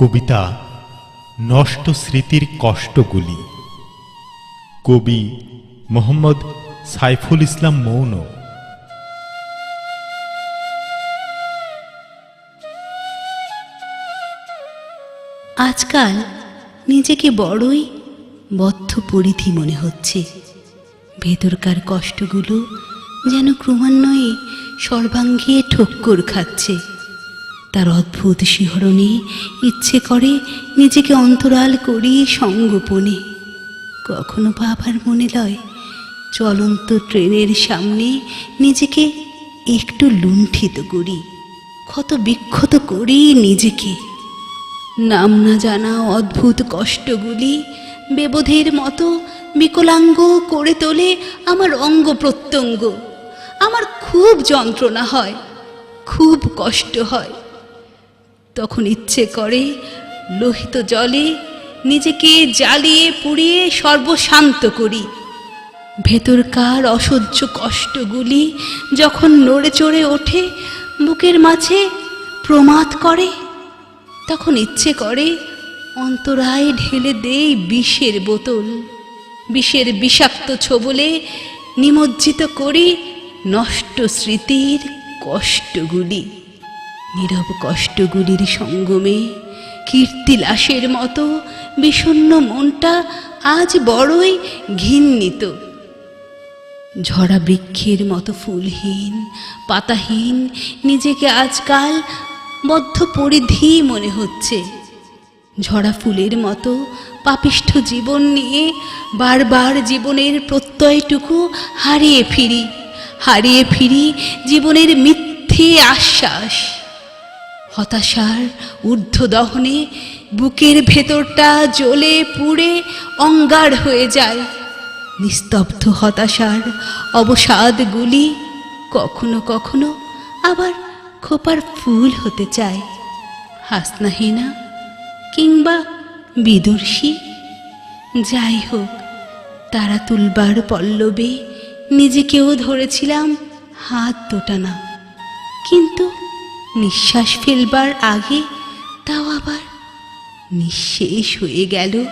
কবিতা নষ্ট স্মৃতির কষ্টগুলি। কবি মোহাম্মদ সাইফুল ইসলাম মৌন। আজকাল নিজেকে বড়ই বদ্ধ পরিধি মনে হচ্ছে। ভেতরকার কষ্টগুলো যেন ক্রমান্বয়ে সর্বাঙ্গে ঠক্কর খাচ্ছে। তার অদ্ভুত শিহরণে ইচ্ছে করে নিজেকে অন্তরাল করি সঙ্গোপনে কখনো বা আবার মনে লয়, চলন্ত ট্রেনের সামনে নিজেকে একটু লুণ্ঠিত করি, ক্ষত বিক্ষত করি নিজেকে। নাম না জানা অদ্ভুত কষ্টগুলি বেবোধের মতো বিকলাঙ্গ করে তোলে আমার অঙ্গ প্রত্যঙ্গ। আমার খুব যন্ত্রণা হয়, খুব কষ্ট হয়। তখন ইচ্ছে করে লোহিত জলে নিজেকে জ্বালিয়ে পুড়িয়ে সর্বশান্ত করি। ভেতরকার অসহ্য কষ্টগুলি যখন নড়ে চড়ে ওঠে, বুকের মাঝে প্রমাদ করে, তখন ইচ্ছে করে অন্তরায় ঢেলে দেই বিষের বোতল। বিষের বিষাক্ত ছোবলে নিমজ্জিত করি নষ্ট স্মৃতির কষ্টগুলি। নীরব কষ্টগুলির সঙ্গমে কীর্তিলাসের মতো বিষণ্ণ মনটা আজ বড়ই ঘিন্নিত। ঝরা বৃক্ষের মতো ফুলহীন, পাতাহীন, নিজেকে আজকাল বদ্ধ পরিধি মনে হচ্ছে। ঝরা ফুলের মতো পাপিষ্ঠ জীবন নিয়ে বারবার জীবনের প্রত্যয়টুকু হারিয়ে ফিরি হারিয়ে ফিরি জীবনের মিথ্যে আশ্বাস। হতাশার ঊর্ধ্ব দহনে বুকের ভেতরটা জ্বলে পুড়ে অঙ্গার হয়ে যায়। নিস্তব্ধ হতাশার অবসাদগুলি কখনো কখনো আবার খোপার ফুল হতে চায়। হাসনাহিনা কিংবা বিদুর্ষী যাই হোক তারা তুলবার পল্লবে নিজেকেও ধরেছিলাম হাত দোটানা। কিন্তু নিঃশ্বাস ফেলবার আগে তাও আবার নিঃশেষ হয়ে গেল।